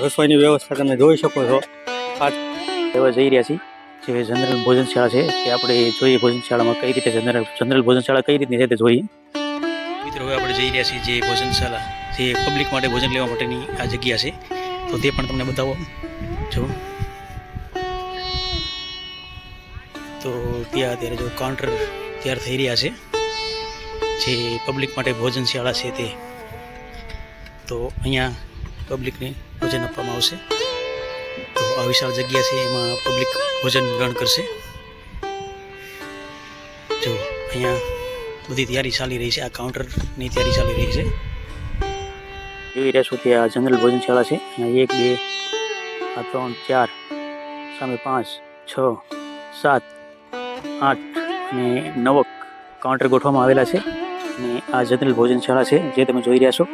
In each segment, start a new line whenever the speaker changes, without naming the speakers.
રસોઈની વ્યવસ્થા તમે જોઈ શકો છો.
એવા જઈ રહ્યા છીએ જે જનરલ ભોજનશાળા છે, તે આપણે જોઈએ ભોજનશાળામાં કઈ રીતે જનરલ જનરલ ભોજનશાળા કઈ રીતની છે તે જોઈએ. મિત્રો, હવે આપણે જઈ રહ્યા છીએ જે ભોજનશાળા જે પબ્લિક માટે ભોજન લેવા માટેની આ જગ્યા છે. તો તે પણ તમને બતાવો. જો. તો ત્યાં અત્યારે જો કાઉન્ટર તૈયાર થઈ રહ્યા છે. જે પબ્લિક માટે ભોજનશાળા છે તે. તો અહીંયા પબ્લિકને ભોજન આપવામાં આવશે. તો આ વિશાળ જગ્યા છે એમાં પબ્લિક ભોજન ગ્રહણ કરશે. જો, અહીંયા બધી તૈયારી ચાલી રહી છે. આ કાઉન્ટરની તૈયારી ચાલી રહી છે. જોઈ રહ્યા છો કે આ જનરલ ભોજનશાળા છે. અહીંયા એક, બે, આ ત્રણ, ચાર, સામે પાંચ, છ, સાત, આઠ અને નવક કાઉન્ટર ગોઠવવામાં આવેલા છે. અને આ જનરલ ભોજનશાળા છે, જે તમે જોઈ રહ્યા છો.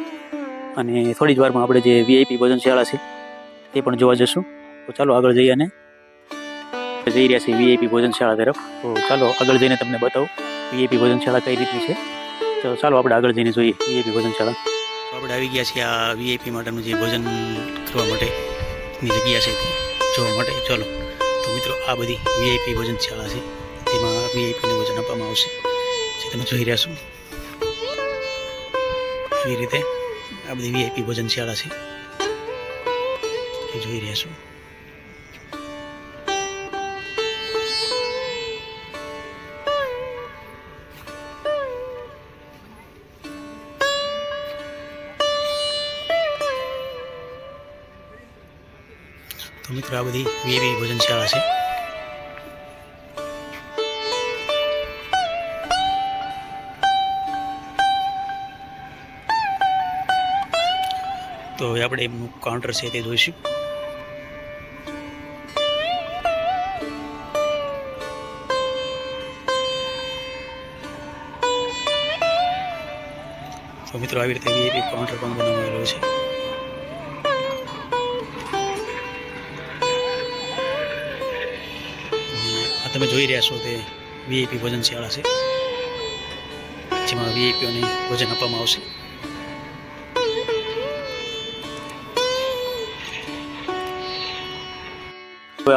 અને થોડી જ વારમાં આપણે જે વીઆઈપી ભોજનશાળા છે તે પણ જોવા જશું. તો ચાલો આગળ જઈએ અને જઈ રહ્યા છીએ વીઆઈપી ભોજનશાળા તરફ. તો ચાલો આગળ જઈને તમને બતાવું વીઆઈપી ભોજનશાળા કઈ રીતની છે. તો ચાલો આપણે આગળ જઈને જોઈએ વીઆઈપી ભોજનશાળા. આપણે આવી ગયા છીએ આ વીઆઈપી માટેનું જે ભોજન કરવા માટેની જગ્યા છે, જોવા માટે. ચાલો, તો મિત્રો આ બધી વીઆઈપી ભોજનશાળા છે, તેમાં વીઆઈપીને ભોજન આપવામાં આવશે. જે તમે જોઈ રહ્યા છો. એવી રીતે આ બધી વીઆઈપી ભોજનશાળા છે. જોઈ રહ્યા મિત્રો આ બધી વીઆઈપી ભોજનશાળા છે. તો હવે આપણે એમનું કાઉન્ટર છે તે જોઈશું. તો મિત્રો, આવી રીતે વીઆઈપી કાઉન્ટર પણ બનાવેલો છે. આ તમે જોઈ રહ્યા છો તે વીઆઈપી ભોજનશાળા છે. જેમાં વીઆઈપીઓને ભોજન આપવામાં આવશે.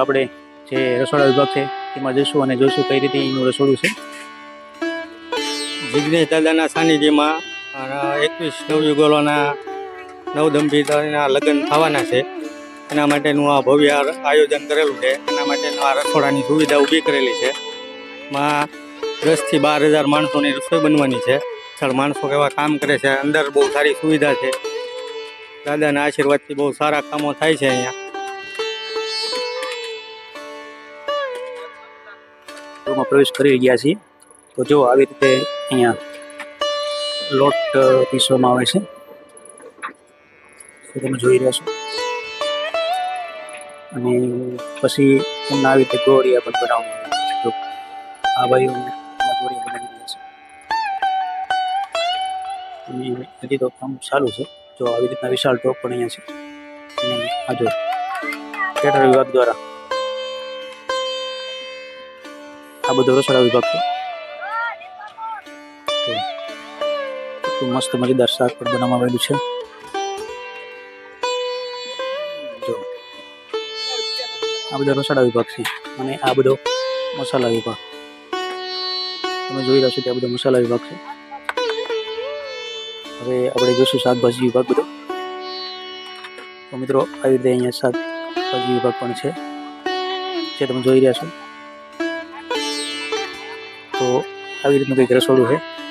આપણે જે રસોડા વિભાગ છે, તેમાં જઈશું અને જોઈશું કઈ રીતે એનું રસોડું છે.
જિગ્નેશ દાદાના સાનિધ્યમાં એકવીસ નવયુગલોના નવદંપીના લગ્ન થવાના છે. એના માટેનું આ ભવ્ય આયોજન કરેલું છે. એના માટેનું આ રસોડાની સુવિધા ઊભી કરેલી છે. માં દસથી બાર હજાર માણસોની રસોઈ બનવાની છે. સર માણસો કેવા કામ કરે છે. અંદર બહુ સારી સુવિધા છે. દાદાના આશીર્વાદથી બહુ સારા કામો થાય છે અહીંયા.
રૂમમાં પ્રવેશ કરી ગયા છીએ. તો જો આવી રીતે અહીંયા લોટ પીસવામાં આવે છે. તો તમે જોઈ રહ્યા છો. અને પછી એમના આવી રીતે ગોળિયા પણ બનાવવામાં આવે છે. આ ભાઈઓ ગોળિયા બનાવી રહ્યા છે. અને હજી તો કામ ચાલુ છે. જો આવી રીતના વિશાળ ટોપ પણ અહીંયા છે. અને આ જો કેટર વિભાગ દ્વારા આ બધો રસોડા વિભાગ છે. મસ્ત મજેદાર શાક પણ બનાવવામાં આવેલું છે. જો. આ બધો રસોડા વિભાગ છે અને આ બધો મસાલા વિભાગ. તમે જોઈ રહ્યા છો આ બધો મસાલા વિભાગ છે. હવે આપણે જોઈશું શાકભાજી વિભાગ બધો. તો મિત્રો, આવી રીતે અહીંયા શાકભાજી વિભાગ પણ છે. જે તમે જોઈ રહ્યા છો. આવી રીતનું કંઈક રસોડું છે?